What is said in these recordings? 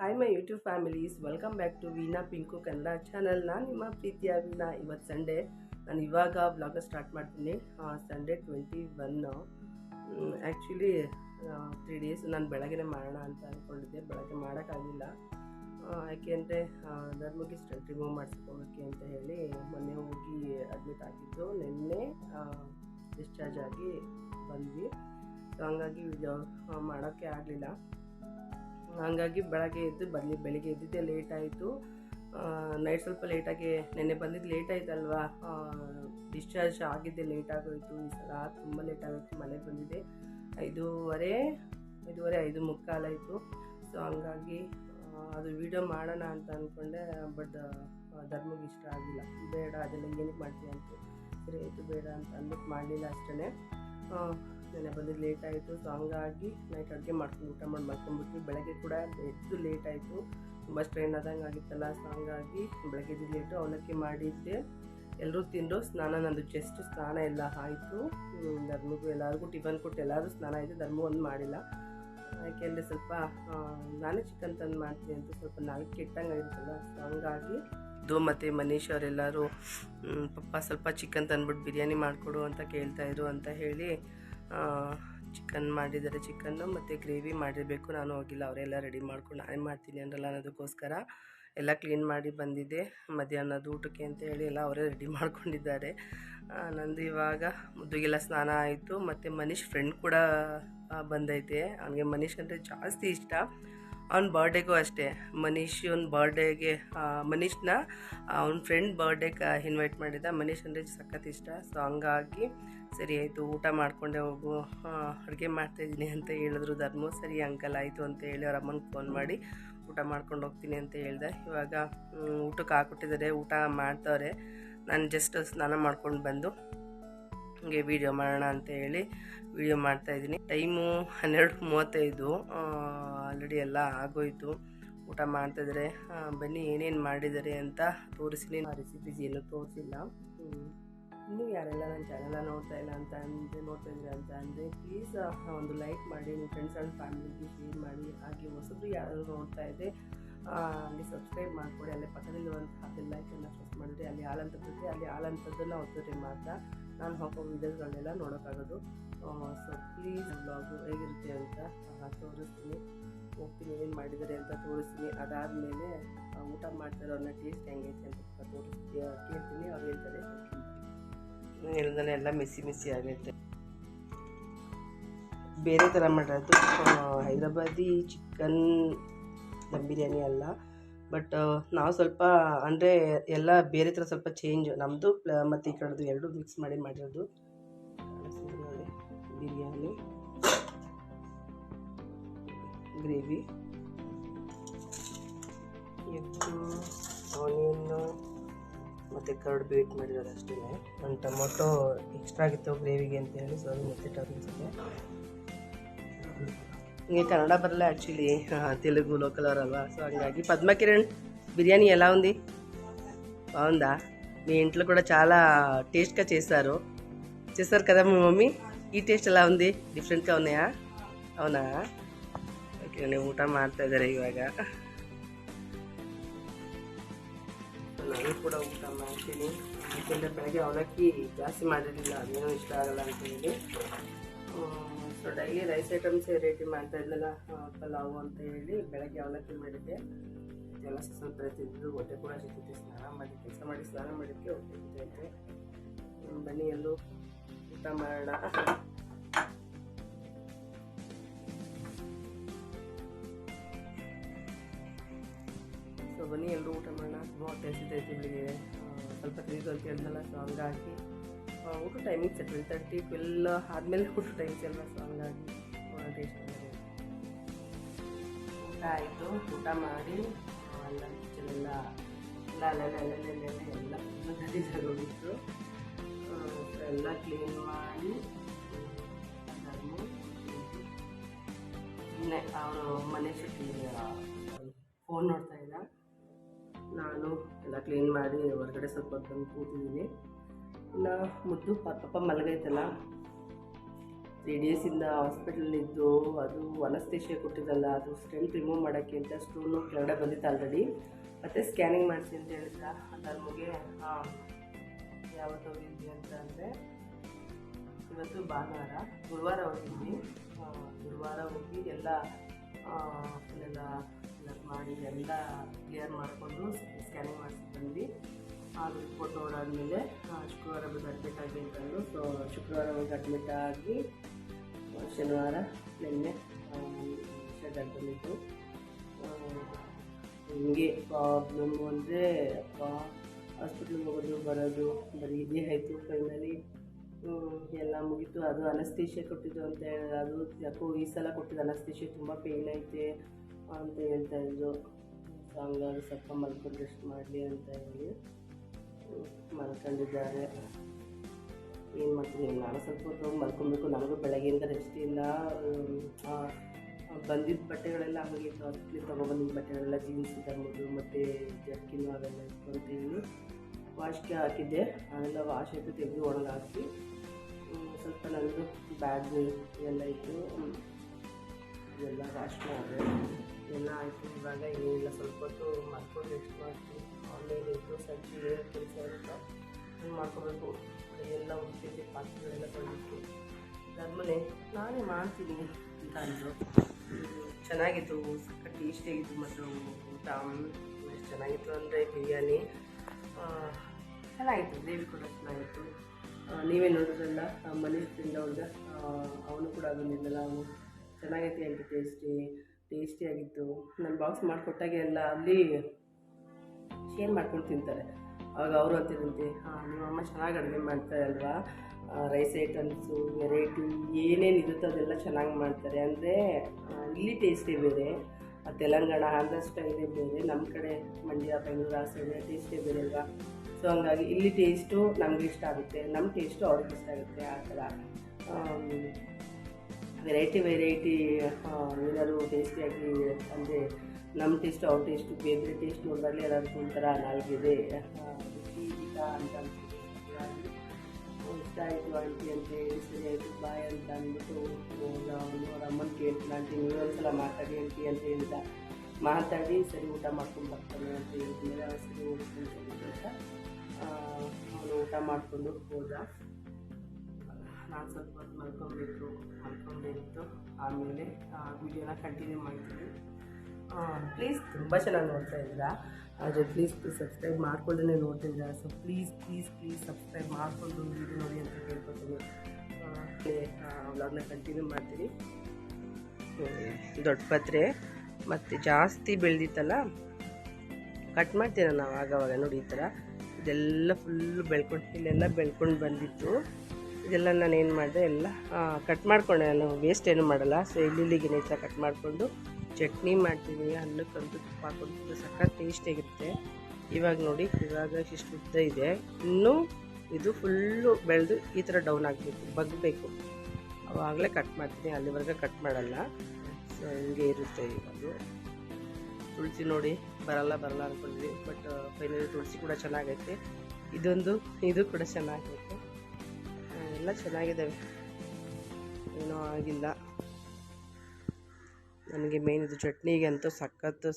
Hi my YouTube families welcome back to Veena Pinku Kannada channel ನಾನು ನಿಮ್ಮ ಪ್ರೀತಿಯ ವೀನಾ ಇವತ್ತು ಸಂಡೇ ನಾನು ಇವಾಗ ಬ್ಲಾಗ ಸ್ಟಾರ್ಟ್ ಮಾಡ್ತೀನಿ. Sunday twenty one actually three days ನಾನು ಬೆಳಗ್ಗೆ ಮಾಡೋಣ ಅಂತ ಅಂದ್ಕೊಂಡಿದ್ದೆ ಬೆಳಗ್ಗೆ ಮಾಡೋಕ್ಕಾಗಿಲ್ಲ. ಯಾಕೆಂದರೆ ಧರ್ಮಕ್ಕೆ ಸ್ಟಂಟ್ ರಿಮೂವ್ ಮಾಡಿಸ್ಕೋಬೇಕು ಅಂತ ಹೇಳಿ ಮೊನ್ನೆ ಹೋಗಿ ಅಡ್ಮಿಟ್ ಆಗಿದ್ದು. ನಿನ್ನೆ ಡಿಸ್ಚಾರ್ಜ್ ಆಗಿ ಬಂದ್ವಿ. ಸೊ ಹಂಗಾಗಿ ವಿಡಿಯೋ ಮಾಡೋಕ್ಕೆ ಆಗಲಿಲ್ಲ. ಹಂಗಾಗಿ ಬೆಳಗ್ಗೆ ಎದ್ದು ಬರಲಿ ಬೆಳಿಗ್ಗೆ ಎದ್ದಿದ್ದೆ ಲೇಟ್ ಆಯಿತು. ನೈಟ್ ಸ್ವಲ್ಪ ಲೇಟಾಗಿ ನೆನ್ನೆ ಬಂದಿದ್ದು ಲೇಟ್ ಆಯ್ತಲ್ವಾ? ಡಿಸ್ಚಾರ್ಜ್ ಆಗಿದ್ದೆ ಲೇಟ್ ಆಗೋಯಿತು. ಈ ಸಲ ತುಂಬ ಲೇಟ್ ಆಗೋಯ್ತು ಮನೆಗೆ ಬಂದಿದೆ. ಐದೂವರೆ ಐದೂವರೆ ಐದು ಮುಕ್ಕಾಲಾಯಿತು ಸೊ ಹಂಗಾಗಿ ಅದು ವೀಡಿಯೋ ಮಾಡೋಣ ಅಂತ ಅಂದ್ಕೊಂಡೆ ಬಟ್ ಧರ್ಮಗೆ ಇಷ್ಟ ಆಗಿಲ್ಲ. ಬೇಡ, ಅದೆಲ್ಲ ಏನಕ್ಕೆ ಮಾಡ್ತೀನಿ ಅಂತ. ಆಯಿತು, ಬೇಡ ಅಂತ ಅಂದ್ಬಿಟ್ಟು ಮಾಡಲಿಲ್ಲ ಅಷ್ಟೇ ನೆನೆ ಬಂದಿದ್ದು ಲೇಟ್ ಆಯಿತು. ಸೊ ಹಂಗಾಗಿ ನೈಟ್ ಅಡುಗೆ ಮಾಡ್ಕೊಂಡು ಊಟ ಮಾಡಿ ಮಾಡ್ಕೊಂಬಿಟ್ವಿ ಬೆಳಗ್ಗೆ ಕೂಡ ಎದ್ದು ಲೇಟ್ ಆಯಿತು. ತುಂಬ ಸ್ಟ್ರೈನ್ ಆದಂಗೆ ಆಗಿತ್ತಲ್ಲ ಸೊ ಹಂಗಾಗಿ ಬೆಳಗ್ಗೆ ಲೇಟು ಅವಲಕ್ಕಿ ಮಾಡಿದ್ದೆ. ಎಲ್ಲರೂ ತಿಂದರು ಸ್ನಾನ, ನಂದು ಜಸ್ಟ್ ಸ್ನಾನ ಎಲ್ಲ ಆಯಿತು. ಧರ್ಮಗೂ ಎಲ್ಲರಿಗೂ ಟಿಫನ್ ಕೊಟ್ಟು ಎಲ್ಲರೂ ಸ್ನಾನ ಆಯಿತು. ಧರ್ಮ ಒಂದು ಮಾಡಿಲ್ಲ. ಯಾಕೆಂದರೆ ಸ್ವಲ್ಪ ನಾನೇ ಚಿಕನ್ ತಂದು ಮಾಡ್ತೀನಿ ಅಂತ ಸ್ವಲ್ಪ ನಾಲ್ಕು ಕೆಟ್ಟಂಗೆ ಆಗಿರುತ್ತಲ್ಲ ಸೊ ಹಂಗಾಗಿ ಇದು ಮತ್ತು ಮನೀಶ್ ಅವರೆಲ್ಲರೂ ಪಪ್ಪ ಸ್ವಲ್ಪ ಚಿಕನ್ ತಂದ್ಬಿಟ್ಟು ಬಿರಿಯಾನಿ ಮಾಡಿಕೊಡು ಅಂತ ಕೇಳ್ತಾಯಿದ್ರು ಅಂತ ಹೇಳಿ ಚಿಕನ್ ಮಾಡಿದ್ದಾರೆ ಚಿಕನ್ನು ಮತ್ತು ಗ್ರೇವಿ ಮಾಡಿರಬೇಕು. ನಾನು ಹೋಗಿಲ್ಲ, ಅವರೆಲ್ಲ ರೆಡಿ ಮಾಡ್ಕೊಂಡು ನಾನೇ ಮಾಡ್ತೀನಿ ಅಂದ್ರಲ್ಲ ಅನ್ನೋದಕ್ಕೋಸ್ಕರ. ಎಲ್ಲ ಕ್ಲೀನ್ ಮಾಡಿ ಬಂದಿದ್ದೆ. ಮಧ್ಯಾಹ್ನದ ಊಟಕ್ಕೆ ಅಂತ ಹೇಳಿ ಎಲ್ಲ ಅವರೇ ರೆಡಿ ಮಾಡ್ಕೊಂಡಿದ್ದಾರೆ. ನಂದು ಇವಾಗ ಮುದ್ದುಗೆಲ್ಲ ಸ್ನಾನ ಆಯಿತು. ಮತ್ತು ಮನೀಶ್ ಫ್ರೆಂಡ್ ಕೂಡ ಬಂದೈತೆ. ಅವನಿಗೆ ಮನೀಶ್ ಅಂದರೆ ಜಾಸ್ತಿ ಇಷ್ಟ. ಅವ್ನ ಬರ್ಡೇಗೂ ಅಷ್ಟೇ. ಮನೀಶ್ ಅವ್ನ ಬರ್ಡೇಗೆ ಮನೀಶ್ನ ಅವ್ನ ಫ್ರೆಂಡ್ ಬರ್ಡೇಗೆ ಇನ್ವೈಟ್ ಮಾಡಿದ್ದ ಮನೀಶ್ ಅಂದರೆ ಸಖತ್ ಇಷ್ಟ. ಸೊ ಹಂಗಾಗಿ ಸರಿ ಆಯಿತು, ಊಟ ಮಾಡಿಕೊಂಡೆ ಹೋಗು. ಅಡುಗೆ ಮಾಡ್ತಾಯಿದ್ದೀನಿ ಅಂತ ಹೇಳಿದ್ರು ಧರ್ಮೋ. ಸರಿ, ಅಂಕಲ್ ಆಯಿತು ಅಂತ ಹೇಳಿ ಅವ್ರ ಅಮ್ಮನಿಗೆ ಫೋನ್ ಮಾಡಿ ಊಟ ಮಾಡ್ಕೊಂಡು ಹೋಗ್ತೀನಿ ಅಂತ ಹೇಳ್ದೆ. ಇವಾಗ ಊಟಕ್ಕೆ ಹಾಕ್ಬಿಟ್ಟಿದ್ದಾರೆ. ಊಟ ಮಾಡ್ತವ್ರೆ. ನಾನು ಜಸ್ಟ್ ಸ್ನಾನ ಮಾಡ್ಕೊಂಡು ಬಂದು ಹಂಗೆ ವೀಡಿಯೋ ಮಾಡೋಣ ಅಂತ ಹೇಳಿ ವೀಡಿಯೋ ಮಾಡ್ತಾಯಿದ್ದೀನಿ ಟೈಮು ಹನ್ನೆರಡು ಮೂವತ್ತೈದು. ಆಲ್ರೆಡಿ ಎಲ್ಲ ಆಗೋಯ್ತು. ಊಟ ಮಾಡ್ತಿದ್ರೆ ಬನ್ನಿ ಏನೇನು ಮಾಡಿದ್ದಾರೆ ಅಂತ ತೋರಿಸಿ ರೆಸಿಪೀಸ್ ಏನೂ ತೋರಿಸಿಲ್ಲ. ಇನ್ನೂ ಯಾರೆಲ್ಲ ನನ್ನ ಚಾನಲ್ನ ನೋಡ್ತಾ ಇಲ್ಲ ಅಂತ ಅಂದರೆ, ನೋಡ್ತಾ ಇದ್ದೀರಾ ಅಂತ ಅಂದರೆ ಪ್ಲೀಸ್ ಒಂದು ಲೈಕ್ ಮಾಡಿ ನಿಮ್ಮ ಫ್ರೆಂಡ್ಸ್ ಆ್ಯಂಡ್ ಫ್ಯಾಮಿಲಿಗೆ ಶೇರ್ ಮಾಡಿ. ಹಾಗೆ ಹೊಸಬ್ರು ಯಾರು ನೋಡ್ತಾ ಇದೆ ಅಲ್ಲಿ ಸಬ್ಸ್ಕ್ರೈಬ್ ಮಾಡಿಕೊಡಿ. ಅಲ್ಲಿ ಲೈಕ್ ಎಲ್ಲ ಪ್ರೆಸ್ ಮಾಡಿದ್ರೆ, ಅಲ್ಲಿ ಹಾಲಂತದ್ದು ಅಲ್ಲಿ ಹಾಲಂತದ್ದನ್ನು ಒತ್ತಿದ್ರೆ ಮಾತ್ರ ನಾನು ಹಾಕೋ ವೀಡಿಯೋಸ್ಗಳನ್ನೆಲ್ಲ ನೋಡೋಕ್ಕಾಗೋದು. ಸೊ ಪ್ಲೀಸ್ ಬ್ಲಾಗು ಹೇಗಿರುತ್ತೆ ಅಂತ ತೋರಿಸ್ತೀನಿ. ಹೋಗ್ತೀನಿ, ಏನು ಮಾಡಿದ್ದಾರೆ ಅಂತ ತೋರಿಸ್ತೀನಿ. ಅದಾದಮೇಲೆ ಊಟ ಮಾಡ್ತಾರವ್ರನ್ನ ಟೇಸ್ಟ್ ಹೆಂಗೈತೆ ಅಂತ ತೋರಿಸ್ತೀನಿ ಕೇಳ್ತೀನಿ. ಅವ್ರು ಹೇಳ್ತಾರೆ. ಹೇಳ್ದಾನೆ ಎಲ್ಲ ಮಿಸಿ ಮಿಸಿ ಆಗೈತೆ. ಬೇರೆ ಥರ ಮಾಡಿರೋದು ಹೈದರಾಬಾದಿ ಚಿಕನ್ ದಮ್ ಬಿರಿಯಾನಿ ಅಲ್ಲ. ಬಟ್ ನಾವು ಸ್ವಲ್ಪ, ಅಂದರೆ ಎಲ್ಲ ಬೇರೆ ಥರ ಸ್ವಲ್ಪ ಚೇಂಜ್ ನಮ್ಮದು ಮತ್ತು ಈ ಕಡೆದು ಎರಡು ಮಿಕ್ಸ್ ಮಾಡಿ ಮಾಡಿರೋದು. బిర్యానీ గ్రేవీ ಎಗ್ಗು ಆನಿಯನ್ನು ಮತ್ತು ಕರ್ಡ್ ಬೀಟ್ ಮಾಡಿದ್ದಾರೆ ಅಷ್ಟೇ ಒಂದು ಟೊಮೊಟೊ ಎಕ್ಸ್ಟ್ರಾ ಆಗಿತ್ತು ಗ್ರೇವಿಗೆ ಅಂತ ಹೇಳಿ ಸೊ ಅದು ಮತ್ತೆ ಟರ್ನಿಸುತ್ತೆ ಹಿಂಗೆ ಕನ್ನಡ ಬರಲ್ಲ ಆ್ಯಕ್ಚುಲಿ ತೆಲುಗು లోకల్ అలా సో ಹಂಗಾಗಿ పద్మకిరణ్ బిర్యానీ ఎలా ఉంది బాగుందా మీ ఇంట్లో కూడా చాలా టేస్ట్గా చేశారు చేస్తారు కదా మీ మమ్మీ ఈ టేస్ట్ ఎలా ఉంది డిఫరెంట్గా ఉన్నాయా అవునా ಓಕೆ ನೀವು ಊಟ ಮಾಡ್ತಾ ಇದ್ದಾರೆ ಇವಾಗ ನಾನು ಕೂಡ ಊಟ ಮಾಡ್ತೀನಿ ಯಾಕೆಂದರೆ ಬೆಳಗ್ಗೆ ಅವಲಕ್ಕಿ ಜಾಸ್ತಿ ಮಾಡಿರಲಿಲ್ಲ ಅದೇನೋ ಇಷ್ಟ ಆಗಲ್ಲ ಅಂತ ಹೇಳಿ so daily rice items ready ಮಾಡ್ತಾ ಇದ್ನಲ್ಲ ಆ, ಪಲಾವು ಅಂತ ಹೇಳಿ ಬೆಳಗ್ಗೆ ಅವಲಕ್ಕಿ ಮಾಡಿದ್ದೆ ಎಲ್ಲ ಸ್ವಲ್ಪ ತಿಂದು ಹೊಟ್ಟೆ ಕೂಡ ಸಿಗ್ತೈತೆ ಸ್ನಾನ ಮಾಡಿ ಕೆಲಸ ಮಾಡಿ ಸ್ನಾನ ಮಾಡಿದ್ದಕ್ಕೆ ಹೊಟ್ಟೆ ಸಿಗ್ತೈತೆ ಹ್ಮ್, ಬನ್ನಿ ಎಲ್ಲೂ ಊಟ ಮಾಡೋಣ ಸೊ ಬನ್ನಿ ಎಲ್ಲರೂ ಊಟ ಮಾಡೋಣ ತುಂಬ ಹೊಟ್ಟೆ ಹಸಿತೈತೆ ಸ್ವಲ್ಪ ತಿರುಗು ಅಂತ ಹೇಳಿದ್ನಲ್ಲ ಸೊ ಹಂಗಾಗಿ ಊಟ ಟೈಮಿಂಗ್ ಟ್ವೆಲ್ ತರ್ಟಿ ಟ್ವೆಲ್ ಆದಮೇಲೆ ಊಟ ಟೈಮ್ಸ್ ಎಲ್ಲ ಸೊ ಹಂಗಾಗಿ ಟೇಸ್ಟ್ ಊಟ ಆಯಿತು ಊಟ ಮಾಡಿ ಎಲ್ಲ ಕಿಚನೆಲ್ಲ ಎಲ್ಲ ಅಲ್ಲೆಲ್ಲ ಎಲ್ಲ ಎಲ್ಲ ಕ್ಲೀನ್ ಮಾಡಿ ಅದಾದ್ಮೇಲೆ ಸುಮ್ಮನೆ ಅವರು ಮನೆ ಸುತ್ತಿ ಫೋನ್ ನೋಡ್ತಾ ಇದ್ದ. ನಾನು ಎಲ್ಲ ಕ್ಲೀನ್ ಮಾಡಿ ಹೊರಗಡೆ ಸ್ವಲ್ಪ ಬಂದು ಕೂತಿದ್ದೀನಿ. ಇನ್ನು ಮುದ್ದು ಪಾಪ ಮಲಗೈತಲ್ಲ ತ್ರೀ ಡೇಸಿಂದ ಹಾಸ್ಪಿಟಲಿದ್ದು ಅದು ಅನಸ್ತೇಶಿಯ ಕೊಟ್ಟಿದ್ದಲ್ಲ, ಅದು ಸ್ಟ್ರೆಂತ್ ರಿಮೂವ್ ಮಾಡೋಕ್ಕೆ ಅಂತ ಸ್ಟೂನು ಕೆಳಗಡೆ ಬಂದಿತ್ತು ಆಲ್ರೆಡಿ ಮತ್ತು ಸ್ಕ್ಯಾನಿಂಗ್ ಮಾಡಿಸಿ ಅಂತ ಹೇಳಿದ್ರ ನಮಗೆ ಯಾವತ್ತು ಹೋಗಿದ್ವಿ ಅಂತ ಅಂದರೆ ಇವತ್ತು ಭಾನುವಾರ ಗುರುವಾರ ಹೋಗಿದ್ವಿ. ಗುರುವಾರ ಹೋಗಿ ಎಲ್ಲ ಎಲ್ಲ ಮಾಡಿ ಎಲ್ಲ ಕ್ಲಿಯರ್ ಮಾಡಿಕೊಂಡು ಸ್ಕ್ಯಾನಿಂಗ್ ಮಾಡಿಸಿ ಬಂದ್ವಿ. ಅದು ರಿಪೋರ್ಟ್ ನೋಡಾದ್ಮೇಲೆ ಶುಕ್ರವಾರ ಬಂದು ಅಡ್ಮಿಟ್ ಆಗಿ ಅಂತಂದು ಸೊ ಶುಕ್ರವಾರ ಹೋಗಿ ಅಡ್ಮಿಟ್ ಆಗಿ ಶನಿವಾರ ನಿನ್ನೆ ಆ, ಹಿಂಗೆ ಪ್ರಾಬ್ಲಮ್ ಅಂದರೆ ಹಾಸ್ಪಿಟ್ಲಿಗೆ ಹೋಗೋದು ಬರೋದು, ಬರೀ ಇದೇ ಆಯಿತು ಫೈನಲಿ ಎಲ್ಲ ಮುಗೀತು. ಅದು ಅನಸ್ತೇಶಿಯ ಕೊಟ್ಟಿದ್ದು ಅಂತ ಹೇಳಿದ್ರು ಅದು ಯಾಕೋ ಈ ಸಲ ಕೊಟ್ಟಿದ್ದು ಅನಸ್ತೇಶಿಯ ತುಂಬ ಪೇಯ್ನ್ ಐತೆ ಅಂತ ಹೇಳ್ತಾ ಇದ್ರು. ಸೊ ಹಂಗಾಗಿ ಸ್ವಲ್ಪ ಮಲ್ಕೊಂಡು ರೆಸ್ಟ್ ಮಾಡಲಿ ಅಂತ ಹೇಳಿ ಮಲ್ಕೊಂಡಿದ್ದಾರೆ. ಏನು ಮಾಡ್ತೀನಿ ನಾನು ಸ್ವಲ್ಪ ಹೊತ್ತು ಮಲ್ಕೊಬೇಕು. ನನಗೂ ಬೆಳಗ್ಗೆಯಿಂದ ರೆಸ್ಟ್ ಇಲ್ಲ. ಬಂದಿದ್ದ ಬಟ್ಟೆಗಳೆಲ್ಲ ಹಂಗೆ ಕಾಸ್ಟ್ಲಿ ತೊಗೊಬಂದಿದ್ದ ಬಟ್ಟೆಗಳೆಲ್ಲ ಜೀನ್ಸ್ ತರ್ಬೋದು ಮತ್ತು ಜರ್ಕಿನು ಅವೆಲ್ಲ ಇತ್ತು ವಾಶ್ಗೆ ಹಾಕಿದ್ದೆ. ಅದೆಲ್ಲ ವಾಶ್ ಆಯಿತು, ತೆಗೆದು ಒಳಗೆ ಹಾಕಿ. ಸ್ವಲ್ಪ ನಂದು ಬ್ಯಾಗ್ ಎಲ್ಲ ಇತ್ತು. ಎಲ್ಲ ವಾಶ್ ಮಾಡಿದೆ. ಎಲ್ಲ ಆಯಿತು. ಇವಾಗ ಏನಿಲ್ಲ, ಸ್ವಲ್ಪ ಹೊತ್ತು ಮಾಡ್ಕೊಂಡು ರೆಸ್ಟ್ ಮಾಡ್ತೀನಿ. ಆನ್ಲೈನ್ ಇತ್ತು ಸಂಜೆ ಕೆಲಸ ಇರುತ್ತೆ ಹಂಗೆ ಮಾಡ್ಕೊಬೇಕು. ಎಲ್ಲ ಉಳಿಸಿದ್ದೆ ಪಾತ್ರೆಗಳೆಲ್ಲ ತೊಗೊಂಡಿತ್ತು ಅದಾದಮೇಲೆ ನಾನೇ ಮಾಡ್ತೀನಿ ಅಂತ ಅಂದರು. ಚೆನ್ನಾಗಿತ್ತು ಸಕ್ಕ ಟೇಸ್ಟಿಯಾಗಿತ್ತು ಮತ್ತು ಊಟ ಚೆನ್ನಾಗಿತ್ತು ಅಂದರೆ ಬಿರಿಯಾನಿ. ಚೆನ್ನಾಗಿತ್ತು ಗ್ರೇವಿ ಕೂಡ ಚೆನ್ನಾಗಿತ್ತು. ನೀವೇ ನೋಡಿದ್ರಲ್ಲ ತಿಂದ ಅವ್ರಿಗೆ ಅವನು ಕೂಡ ಬಂದಿದ್ದಲ್ಲ, ಅವನು ಚೆನ್ನಾಗೈತೆ ಅಂತ ಟೇಸ್ಟಿ ಟೇಸ್ಟಿಯಾಗಿತ್ತು ನಾನು ಬಾಕ್ಸ್ ಮಾಡಿಕೊಟ್ಟಾಗೆ ಎಲ್ಲ ಅಲ್ಲಿ ಶೇರ್ ಮಾಡ್ಕೊಂಡು ತಿಂತಾರೆ. ಅವಾಗ ಅವರು ಅಂತಿರಂತೆ ಹಾಂ ನಿಮ್ಮಮ್ಮ ಚೆನ್ನಾಗಿ ಅಡುಗೆ ಮಾಡ್ತಾರೆ ಅಲ್ವಾ? ರೈಸ್ ಐಟಮ್ಸು ವೆರೈಟಿ ಏನೇನು ಇರುತ್ತೋ ಅದೆಲ್ಲ ಚೆನ್ನಾಗಿ ಮಾಡ್ತಾರೆ. ಅಂದರೆ ಇಲ್ಲಿ ಟೇಸ್ಟೇ ಬೇರೆ ತೆಲಂಗಾಣ, ಆಂಧ್ರ ಸ್ಟೈಲೇ ಬೇರೆ ನಮ್ಮ ಕಡೆ ಮಂಡ್ಯ, ಬೆಂಗಳೂರು ಆ ಸೈಡ್ ಟೇಸ್ಟೇ ಬೇರೆ ಅಲ್ವಾ? ಸೊ ಹಂಗಾಗಿ ಇಲ್ಲಿ ಟೇಸ್ಟು ನಮಗೆ ಇಷ್ಟ ಆಗುತ್ತೆ. ನಮ್ಮ ಟೇಸ್ಟು ಅವ್ರಿಗೆ ಇಷ್ಟ ಆಗುತ್ತೆ ಆ ಥರ. ವೆರೈಟಿ ವೆರೈಟಿ ಏನಾದರೂ ಟೇಸ್ಟಿಯಾಗಿ ಅಂದರೆ ನಮ್ಮ ಟೇಸ್ಟ್ ಅವ್ರ ಟೇಸ್ಟು ಬೇರೆ ಟೇಸ್ಟ್ ನೋಡಿದಾಗಲೇ ಎಲ್ಲರಿಗೂ ಒಂಥರ ನಾಲ್ಕಿದೆ ಅಂತ ಇಷ್ಟ ಆಯಿತು ಆಂಟಿ ಅಂತ ಹೇಳಿ ಸರಿ ಆಯಿತು ಬಾಯ್ ಅಂತ ಅಂದ್ಬಿಟ್ಟು ಅವನು ಅವ್ರ ಅಮ್ಮನ ಕೇಳ್ತೀನಿ ಆಂಟಿ ನೀವೊಂದ್ಸಲ ಮಾತಾಡಿ ಆಂಟಿ ಅಂತ ಹೇಳಿದ. ಮಾತಾಡಿ ಸರಿ, ಊಟ ಮಾಡ್ಕೊಂಡು ಬರ್ತಾನೆ ಅಂತ ಹೇಳಿದ್ಮೇಲೆ ಅವ್ರು ಸರಿ ಹೋಗ್ತೀನಿ ಅಂತ ಅವನು ಊಟ ಮಾಡಿಕೊಂಡು ಹೋದ. ನಾನು ಸ್ವಲ್ಪ ಹೊತ್ತು ಮಲ್ಕೊಬೇಕು ಮಲ್ಕೊಂಡಿತ್ತು ಆಮೇಲೆ ವಿಡಿಯೋನ ಕಂಟಿನ್ಯೂ ಮಾಡ್ತೀನಿ. ಪ್ಲೀಸ್ ತುಂಬ ಚೆನ್ನಾಗಿ ನೋಡ್ತಾ ಇದ್ದೀರಾ? ಆದರೆ ಪ್ಲೀಸ್ ಪ್ಲೀಸ್ ಸಬ್ಸ್ಕ್ರೈಬ್ ಮಾಡ್ಕೊಳ್ದೇ ನೋಡ್ತಿದ್ದೀರಾ? So please please please subscribe ಮಾಡಿಕೊಂಡು ವಿಡಿಯೋ ನೋಡಿ ಅಂತ ಕೇಳ್ಕೊತೀನಿ ವ್ಲಾಗ್ನ ಕಂಟಿನ್ಯೂ ಮಾಡ್ತೀನಿ. ದೊಡ್ಡ ಪತ್ರೆ. ಮತ್ತು ಜಾಸ್ತಿ ಬೆಳೆದಿತ್ತಲ್ಲ? ಕಟ್ ಮಾಡ್ತೀನಿ ನಾವು ಆಗವಾಗ? ನೋಡಿ ಈ ಥರ. ಇದೆಲ್ಲ ಫುಲ್ಲು ಬೆಳ್ಕೊಂಡು, ಇಲ್ಲೆಲ್ಲ ಬೆಳ್ಕೊಂಡು ಬಂದಿತ್ತು. ಇದೆಲ್ಲ ನಾನು ಏನು ಮಾಡಿದೆ? ಎಲ್ಲ ಕಟ್ ಮಾಡಿಕೊಂಡೆ. ನಾನು ವೇಸ್ಟ್ ಏನು ಮಾಡಲ್ಲ. ಸೊ ಇಲ್ಲಿಗೆ ಈ ಥರ ಕಟ್ ಮಾಡಿಕೊಂಡು ಚಟ್ನಿ ಮಾಡ್ತೀನಿ ಅನ್ನಕ್ಕಂತೂ ತುಪ್ಪ ಹಾಕೊಂಡು ಟೇಸ್ಟ್ ಟೇಸ್ಟಿಯಾಗಿರುತ್ತೆ ಇವಾಗ ನೋಡಿ, ಇವಾಗ ಇಷ್ಟು ಉದ್ದ ಇದೆ. ಇನ್ನೂ ಇದು ಫುಲ್ಲು ಬೆಳೆದು ಈ ಥರ ಡೌನ್ ಆಗಬೇಕು ಬಗ್ಬೇಕು ಅವಾಗಲೇ ಕಟ್ ಮಾಡ್ತೀನಿ, ಅಲ್ಲಿವರೆಗೆ ಕಟ್ ಮಾಡಲ್ಲ. ಸೊ ಹಿಂಗೆ ಇರುತ್ತೆ ಇವಾಗ. ತುಳಸಿ ನೋಡಿ, ಬರಲ್ಲ ಬರಲ್ಲ ಅಂದ್ಕೊಂಡ್ವಿ ಬಟ್ ಫೈನಲಿ ತುಳಸಿ ಕೂಡ ಚೆನ್ನಾಗೈತೆ. ಇದೊಂದು, ಇದು ಕೂಡ ಚೆನ್ನಾಗೈತೆ. ಎಲ್ಲ ಚೆನ್ನಾಗಿದ್ದಾವೆ ಏನೂ ಆಗಿಲ್ಲ. ನನಗೆ ಮೇಯ್ನ್ ಇದು ಚಟ್ನಿಗೆ ಅಂತೂ ಸಖತ್ತು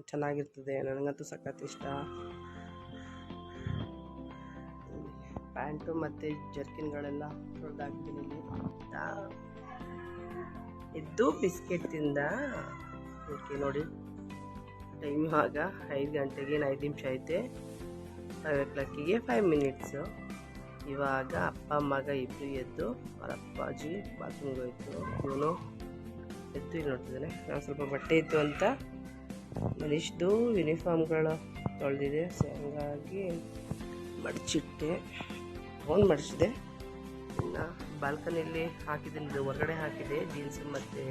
ಚೆನ್ನಾಗಿರ್ತದೆ. ನನಗಂತೂ ಸಖತ್ ಇಷ್ಟ. ಪ್ಯಾಂಟು ಮತ್ತು ಜರ್ಕಿನ್ಗಳೆಲ್ಲ ಆ, ಎದ್ದು ಬಿಸ್ಕೆಟ್ ತಿಂದ ಓಕೆ ನೋಡಿ. ಟೈಮ್ ಆಗ ಐದು ಗಂಟೆಗೆ ಏನು ಐದು ನಿಮಿಷ ಐತೆ. ಫೈವ್ ಓ ಕ್ಲಾಕಿಗೆ ಫೈವ್ ಮಿನಿಟ್ಸು ಇವಾಗ ಅಪ್ಪ ಮಗ ಇಬ್ಬರು ಎದ್ದು ಅವರ ಅಪ್ಪಾಜಿ ಬಾತ್ರೂಮ್ಗೆ ಹೋಯ್ತು. ಇವನು ಎದ್ದು ಇಲ್ಲಿ ನೋಡ್ತಿದ್ದಾನೆ. ನಾನು ಸ್ವಲ್ಪ ಬಟ್ಟೆ ಇತ್ತು ಅಂತ. ಮನೀಶ್ದು ಯೂನಿಫಾರ್ಮ್ಗಳು ತೊಳೆದಿದೆ. ಸೊ ಹಂಗಾಗಿ ಮಡಚಿಟ್ಟೆ. ಫೋನ್ ಮಡಚಿದೆ. ಇನ್ನು ಬಾಲ್ಕನಿಯಲ್ಲಿ ಹಾಕಿದ್ದೀನಿ. ಇದು ಹೊರಗಡೆ ಹಾಕಿದೆ. ಜೀನ್ಸ್ ಮತ್ತು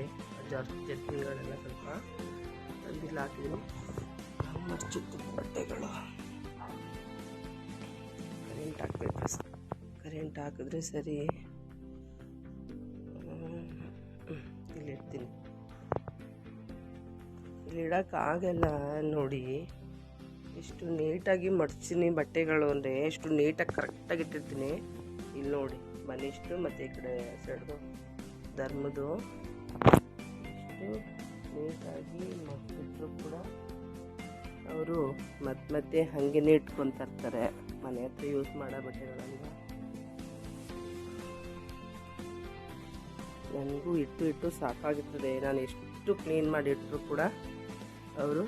ಜಾರ್ಜ್ ಜರ್ಕಿನ್ಗಳೆಲ್ಲ ಸ್ವಲ್ಪ ತಂದಿಲ್ಲ ಹಾಕಿದ್ದೀನಿ. ಮಡಚಿಟ್ಟು ಬಟ್ಟೆಗಳು. ಕರೆಂಟ್ ಹಾಕ್ಬೇಕು. ಕರೆಂಟ್ ಹಾಕಿದ್ರೆ ಸರಿ. ಇಲ್ಲಿ ಇಡೋಕ್ಕಾಗಲ್ಲ ನೋಡಿ. ಎಷ್ಟು ನೀಟಾಗಿ ಮಡಿಸ್ತೀನಿ ಬಟ್ಟೆಗಳು ಅಂದರೆ ಎಷ್ಟು ನೀಟಾಗಿ ಕರೆಕ್ಟಾಗಿ ಇಟ್ಟಿರ್ತೀನಿ. ಇಲ್ಲಿ ನೋಡಿ ಮನಿಷ್ಟು ಮತ್ತು ಈ ಕಡೆ ಸೈಡ್ದು ಧರ್ಮದ್ದು ಇಷ್ಟು ನೀಟಾಗಿ ಮಡಿಸಿದ್ರು ಕೂಡ ಅವರು ಮತ್ತೆ ಮತ್ತೆ ಹಾಗೇನೆ ಇಟ್ಕೊತಾ ಇರ್ತಾರೆ ಮನೆ ಹತ್ರ ಯೂಸ್ ಮಾಡೋ ಬಟ್ಟೆಗಳನ್ನ ನನಗೂ ಇಟ್ಟು ಇಟ್ಟು ಸಾಕಾಗಿರ್ತದೆ. ನಾನು ಎಷ್ಟು ಕ್ಲೀನ್ ಮಾಡಿ ಇಟ್ಟರು ಕೂಡ ಅವರು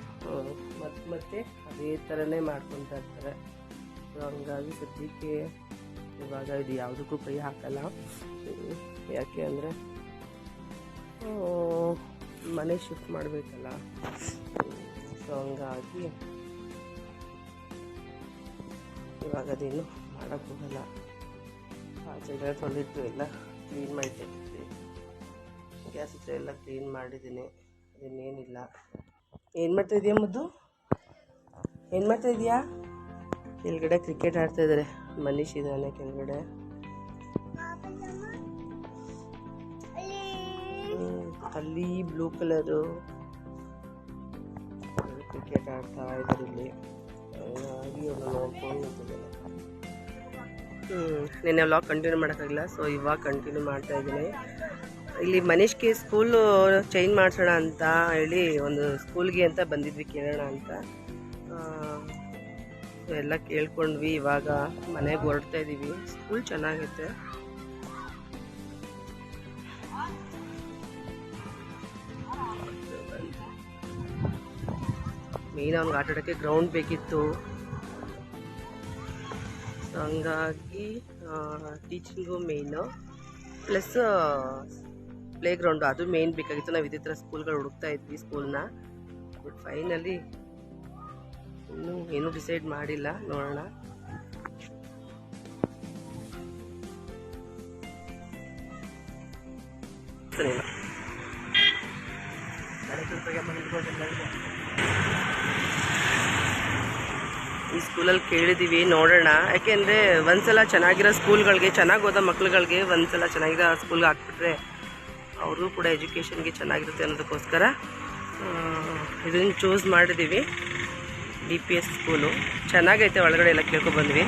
ಮತ್ತೆ ಮತ್ತೆ ಅದೇ ಥರನೇ ಮಾಡ್ಕೊತಾ ಇರ್ತಾರೆ. ಸೊ ಹಂಗಾಗಿ ಸದ್ಯಕ್ಕೆ ಇವಾಗ ಇದು ಯಾವುದಕ್ಕೂ ಕೈ ಹಾಕಲ್ಲ. ಯಾಕೆ ಅಂದರೆ ಮನೆ ಶಿಫ್ಟ್ ಮಾಡಬೇಕಲ್ಲ. ಸೊ ಹಂಗಾಗಿ ಇವಾಗ ಅದೇನು ಮಾಡೋಕ್ಕೋಗಲ್ಲ. ಆ ಜಗಳ ತೊಳೆದು ಎಲ್ಲ ಕ್ಲೀನ್ ಮಾಡಿಟ್ಟಿರ್ತೀವಿ ಗ್ಯಾಸ್ ಹತ್ರ ಎಲ್ಲ ಕ್ಲೀನ್ ಮಾಡಿದ್ದೀನಿ. ಅದಿನ್ನೇನಿಲ್ಲ ಏನು ಮಾಡ್ತಾ ಇದೆಯಾ ಮುದ್ದು? ಏನು ಮಾಡ್ತಾ ಇದೀಯಾ? ಕೆಳಗಡೆ ಕ್ರಿಕೆಟ್ ಆಡ್ತಾ ಇದ್ದಾರೆ ಮನೀಶ್ ಇದ್ದಾನೆ ಕೆಳಗಡೆ. ಅಲ್ಲಿ ಬ್ಲೂ ಕಲರು. ಕ್ರಿಕೆಟ್ ಆಡ್ತಾ ಇದ್ದಾರೆ ಇಲ್ಲಿ. ಹ್ಞೂ ನಿನ್ನೆ ವ್ಲಾಗ್ ಕಂಟಿನ್ಯೂ ಮಾಡೋಕ್ಕಾಗಿಲ್ಲ ಸೊ ಇವಾಗ ಕಂಟಿನ್ಯೂ ಮಾಡ್ತಾ ಇದ್ದೀನಿ. ಇಲ್ಲಿ ಮನೀಶ್ಗೆ ಸ್ಕೂಲು ಚೇಂಜ್ ಮಾಡಿಸೋಣ ಅಂತ ಹೇಳಿ ಒಂದು ಸ್ಕೂಲ್ಗೆ ಅಂತ ಬಂದಿದ್ವಿ ಕೇಳೋಣ ಅಂತ. ಎಲ್ಲ ಕೇಳ್ಕೊಂಡ್ವಿ, ಇವಾಗ ಮನೆಗೆ ಹೊರಡ್ತಾ ಇದ್ದೀವಿ ಸ್ಕೂಲ್ ಚೆನ್ನಾಗೈತೆ. ಮೇನ್ ಅವ್ನಿಗೆ ಆಟ ಆಡೋಕ್ಕೆ ಗ್ರೌಂಡ್ ಬೇಕಿತ್ತು. ಹಂಗಾಗಿ teaching main plus playground ಅದು ಮೇನ್ ಬೇಕಾಗಿತ್ತು. ನಾವು ಇದೇ ಥರ ಸ್ಕೂಲ್ಗಳು ಹುಡುಕ್ತಾ ಇದ್ವಿ ಸ್ಕೂಲ್ನ ಬಟ್ ಫೈನಲಿ ಇನ್ನೂ ಏನೂ ಡಿಸೈಡ್ ಮಾಡಿಲ್ಲ, ನೋಡೋಣ. ಈ ಸ್ಕೂಲಲ್ಲಿ ಕೇಳಿದ್ದೀವಿ ನೋಡೋಣ. ಯಾಕೆಂದರೆ ಒಂದ್ಸಲ ಚೆನ್ನಾಗಿರೋ ಸ್ಕೂಲ್ಗಳಿಗೆ ಚೆನ್ನಾಗಿ ಓದೋ ಮಕ್ಳುಗಳಿಗೆ ಒಂದ್ಸಲ ಚೆನ್ನಾಗಿರೋ ಸ್ಕೂಲ್ಗೆ ಹಾಕ್ಬಿಟ್ರೆ ಅವರು ಕೂಡ ಎಜುಕೇಷನ್ಗೆ ಚೆನ್ನಾಗಿರುತ್ತೆ ಅನ್ನೋದಕ್ಕೋಸ್ಕರ ಇದನ್ನು ಚೂಸ್ ಮಾಡಿದ್ದೀವಿ ಡಿ ಪಿ ಎಸ್ ಸ್ಕೂಲು ಚೆನ್ನಾಗೈತೆ, ಒಳಗಡೆ ಎಲ್ಲ ಕೇಳ್ಕೊಬಂದ್ವಿ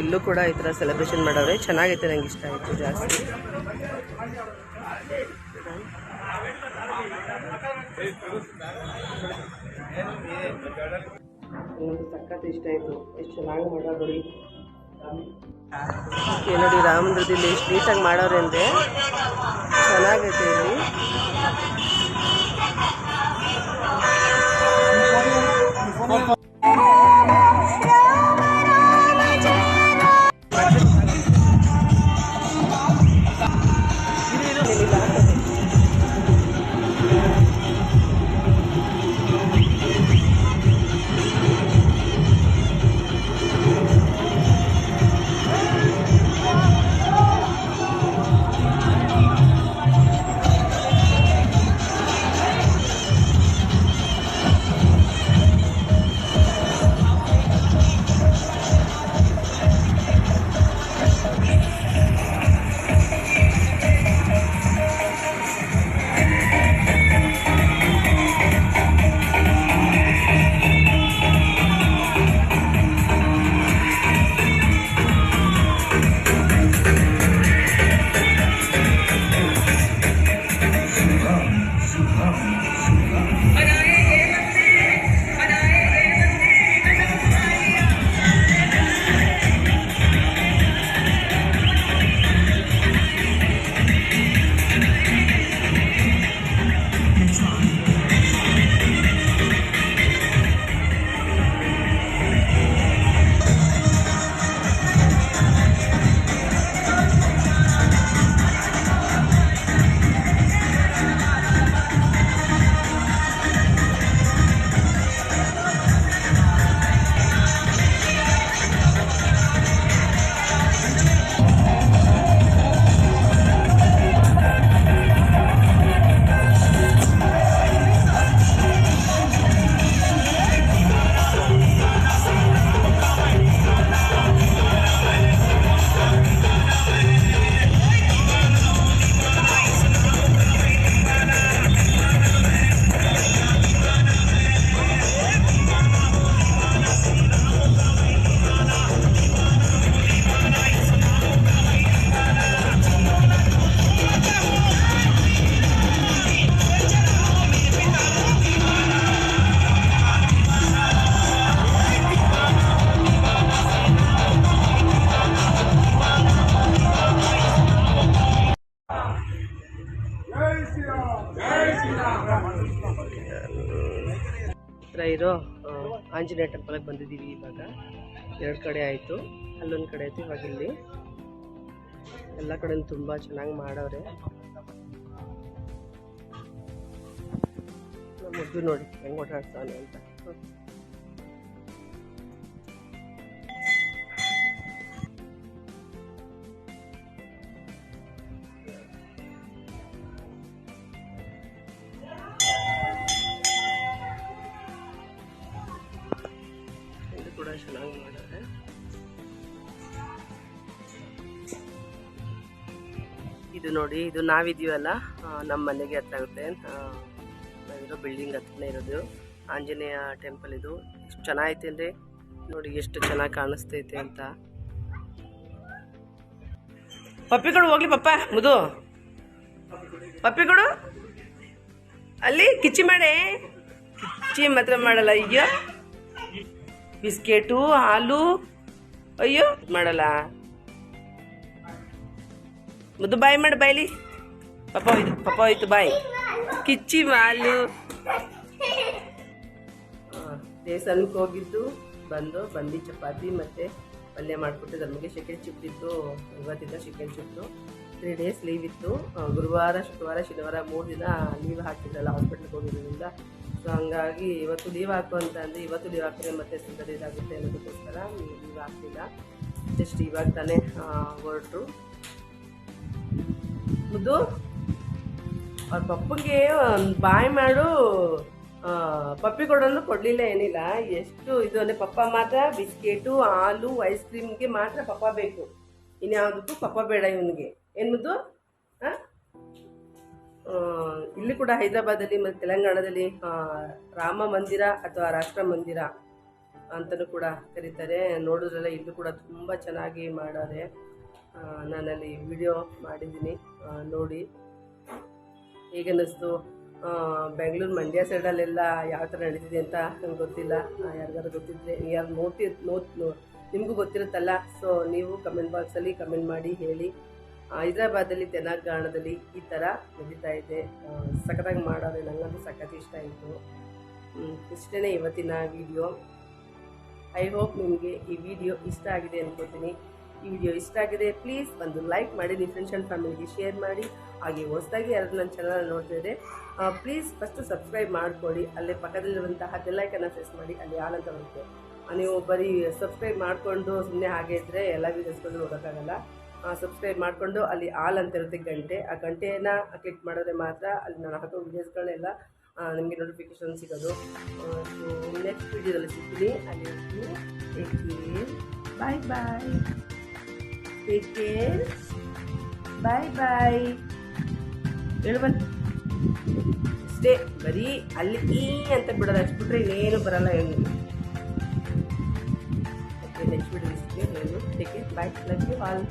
ಇಲ್ಲೂ ಕೂಡ ಈ ಥರ ಸೆಲೆಬ್ರೇಷನ್ ಮಾಡೋರೆ. ಚೆನ್ನಾಗೈತೆ, ನಂಗೆ ಇಷ್ಟ ಆಯಿತು ಜಾಸ್ತಿ. ಸಖತ್ ಇಷ್ಟ ಆಯಿತು. ಎಷ್ಟು ಚೆನ್ನಾಗಿ ಮಾಡೋರು ನೋಡಿ. ಓಕೆ ನೋಡಿ ರಾಮ ಮಂದಿರದಲ್ಲಿ ಎಷ್ಟು ನೀಟಾಗಿ ಮಾಡೋರೆ ಅಂದರೆ ಚೆನ್ನಾಗೈತೆ ಇಲ್ಲಿ. ಇರೋ ಆಂಜನೇಯ ಟೆಂಪಲ್ಗೆ ಬಂದಿದ್ದೀವಿ ಇವಾಗ. ಎರಡು ಕಡೆ ಆಯಿತು, ಅಲ್ಲೊಂದು ಕಡೆ ಆಯಿತು ಇವಾಗ ಇಲ್ಲಿ. ಎಲ್ಲ ಕಡೆ ತುಂಬ ಚೆನ್ನಾಗಿ ಮಾಡವ್ರೆ. ಮುದ್ದು ನೋಡಿ, ಹೆಂಗೆ ಓಡಾಡ್ತಾನೆ ಅಂತ. ಇದು ನೋಡಿ, ಇದು ನಾವಿದೀವಲ್ಲ ನಮ್ಮ ಮನೆಗೆ ಹತ್ರ ಆಗುತ್ತೆ. ನಾವಿರೋ ಬಿಲ್ಡಿಂಗ್ ಹತ್ರನೇ ಇರೋದು. ಆಂಜನೇಯ ಟೆಂಪಲ್ ಇದು. ಎಷ್ಟು ಚೆನ್ನಾಗೈತೆ ಅಂದರೆ, ನೋಡಿ ಎಷ್ಟು ಚೆನ್ನಾಗಿ ಕಾಣಿಸ್ತೈತೆ ಅಂತ. ಪಪ್ಪಿಗಳು ಹೋಗ್ಲಿ ಪಪ್ಪ, ಮುದು. ಪಪ್ಪಿಗಳು ಅಲ್ಲಿ ಕಿಚ್ಚಿ ಮಾಡೆ. ಕಿಚ್ಚಿ ಮಾತ್ರ ಮಾಡಲ್ಲ, ಅಯ್ಯೋ. ಬಿಸ್ಕೆಟು, ಹಾಲು, ಅಯ್ಯೋ ಮಾಡಲ್ಲ. ಮುದ್ದು ಬಾಯಿ ಮಾಡು ಬಾಯ್ಲಿ. ಪಪ್ಪ ಹೋಯ್ತು ಪಪ್ಪ ಹೋಯ್ತು ಬಾಯಿ. ಕಿಚ್ಚಿ ಮಾಲು. ದೇವಸ್ಥಾನಕ್ಕೆ ಹೋಗಿದ್ದು, ಬಂದು ಬಂದು ಚಪಾತಿ ಮತ್ತು ಪಲ್ಯ ಮಾಡಿಕೊಟ್ಟಿದ್ದು ನಮಗೆ ಚಿಕನ್ ಚಿಪ್ಪಿತ್ತು ಇವತ್ತಿಂದ ಚಿಕನ್ ಚಿಪ್ಪು ತ್ರೀ ಡೇಸ್ ಲೀವ್ ಇತ್ತು. ಗುರುವಾರ, ಶುಕ್ರವಾರ, ಶನಿವಾರ ಮೂರು ದಿನ ಲೀವ್ ಹಾಕಿದ್ರಲ್ಲ ಹಾಸ್ಪಿಟ್ಲಿಗೆ ಹೋಗಿದ್ದರಿಂದ ಸೊ ಹಂಗಾಗಿ ಇವತ್ತು ಲೀವ್ ಹಾಕು ಅಂತ ಅಂದರೆ ಇವತ್ತು ಲೀವ್ ಹಾಕಿದ್ರೆ ಮತ್ತೆ ಸಿಗೋದು ಇದಾಗುತ್ತೆ ಅನ್ನೋದಕ್ಕೋಸ್ಕರ ಲೀವ್ ಹಾಕಲಿಲ್ಲ. ಜಸ್ಟ್ ಇವಾಗ ತಾನೇ ಹೊರಟರು ಮುದ್ದು ಅವ್ರ ಪಪ್ಪಗೆ ಒಂದು ಬಾಯ್ ಮಾಡು. ಪಪ್ಪಿ ಕೊಡೋನು ಕೊಡಲಿಲ್ಲ, ಏನಿಲ್ಲ. ಎಷ್ಟು ಇದು ಅಂದರೆ ಪಪ್ಪ ಮಾತ್ರ, ಬಿಸ್ಕೆಟು, ಹಾಲು, ಐಸ್ ಕ್ರೀಮ್ಗೆ ಮಾತ್ರ ಪಪ್ಪ ಬೇಕು. ಇನ್ಯಾವುದಕ್ಕೂ ಪಪ್ಪ ಬೇಡ ಇವನಿಗೆ. ಏನು ಮುದ್ದು? ಇಲ್ಲಿ ಕೂಡ ಹೈದರಾಬಾದಲ್ಲಿ ಮತ್ತು ತೆಲಂಗಾಣದಲ್ಲಿ ರಾಮ ಮಂದಿರ ಅಥವಾ ರಾಷ್ಟ್ರ ಮಂದಿರ ಅಂತಲೂ ಕೂಡ ಕರೀತಾರೆ. ನೋಡಿದ್ರೆಲ್ಲ ಇಲ್ಲೂ ಕೂಡ ತುಂಬ ಚೆನ್ನಾಗಿ ಮಾಡಾರೆ. ನಾನಲ್ಲಿ ವಿಡಿಯೋ ಮಾಡಿದ್ದೀನಿ. ನೋಡಿ. ಹೇಗನ್ನಿಸ್ತು? ಬೆಂಗಳೂರು ಮಂಡ್ಯ ಸೈಡಲ್ಲೆಲ್ಲ ಯಾವ ಥರ ನಡೀತಿದೆ ಅಂತ ನಂಗೆ ಗೊತ್ತಿಲ್ಲ. ಯಾರಿಗಾರು ಗೊತ್ತಿದ್ರೆ ಯಾರು ನೋಡ್ತಿ ನೋಡ್ ನಿಮಗೂ ಗೊತ್ತಿರುತ್ತಲ್ಲ. ಸೊ ನೀವು ಕಮೆಂಟ್ ಬಾಕ್ಸಲ್ಲಿ ಕಮೆಂಟ್ ಮಾಡಿ, ಹೇಳಿ. ಹೈದ್ರಾಬಾದಲ್ಲಿ ತೆಲಂಗಾಣದಲ್ಲಿ ಈ ಥರ ನಡೀತಾ ಇದೆ. ಸಖತ್ತಾಗಿ ಮಾಡೋದು ನನಗಂತೂ ಸಖತ್ ಇಷ್ಟ ಆಯಿತು. ಇಷ್ಟೇ ಇವತ್ತಿನ ವಿಡಿಯೋ ಐ ಹೋಪ್ ನಿಮಗೆ ಈ ವಿಡಿಯೋ ಇಷ್ಟ ಆಗಿದೆ ಅನ್ಕೋತೀನಿ. ಈ ವಿಡಿಯೋ ಇಷ್ಟ ಆಗಿದೆ ಪ್ಲೀಸ್ ಒಂದು ಲೈಕ್ ಮಾಡಿ ನಿಮ್ಮ ಫ್ರೆಂಡ್ಸ್ ಆ್ಯಂಡ್ ಫ್ಯಾಮಿಲಿಗೆ ಶೇರ್ ಮಾಡಿ. ಹಾಗೆ ಹೊಸದಾಗಿ ಯಾರು ನನ್ನ ಚಾನಲ್ ನೋಡ್ತಿದ್ರೆ ಪ್ಲೀಸ್ ಫಸ್ಟು ಸಬ್ಸ್ಕ್ರೈಬ್ ಮಾಡ್ಕೊಳ್ಳಿ. ಅಲ್ಲೇ ಪಕ್ಕದಲ್ಲಿರುವಂತಹ ಬೆಲ್ಲೈಕನ್ನು ಪ್ರೆಸ್ ಮಾಡಿ, ಅಲ್ಲಿ ಅಂತ ಬರುತ್ತೆ. ನೀವು ಬರೀ ಸಬ್ಸ್ಕ್ರೈಬ್ ಮಾಡಿಕೊಂಡು ಸುಮ್ಮನೆ ಹಾಗೆ ಇದ್ದರೆ ಎಲ್ಲ ವೀಡಿಯೋಸ್ಗಳು ನೋಡೋಕ್ಕಾಗಲ್ಲ. ಸಬ್ಸ್ಕ್ರೈಬ್ ಮಾಡಿಕೊಂಡು ಅಲ್ಲಿ ಆಲ್ ಅಂತ ಇರುತ್ತೆ ಗಂಟೆ. ಆ ಗಂಟೆನ ಕ್ಲಿಕ್ ಮಾಡಿದ್ರೆ ಮಾತ್ರ ಅಲ್ಲಿ ನಾನು ಹಾಕೋ ವೀಡಿಯೋಸ್ಗಳನ್ನೆಲ್ಲ ನಿಮಗೆ ನೋಟಿಫಿಕೇಶನ್ ಸಿಗೋದು. ನೆಕ್ಸ್ಟ್ ವೀಡಿಯೋದಲ್ಲಿ ಸಿಗ್ತೀನಿ. ಅಲ್ಲಿ ಬಾಯ್ ಬಾಯ್ ಟೇಕ್ care. ಬಾಯ್ ಬಾಯ್ ಹೇಳ್ಬನ್ ಅಷ್ಟೇ ಬರೀ ಅಲ್ಲಿ ಈ ಅಂತ ಬಿಡೋದು ಹಚ್ಬಿಟ್ರೆ ಬಿಟ್ರೆ ಇನ್ನೇನು ಬರಲ್ಲ ಹೇಳಿ. ಓಕೆ ನೆಕ್ಸ್ಟ್ ವಿಡಿಯೋ ಸಿಗ್ತೀನಿ. ಏನು take care bye love you all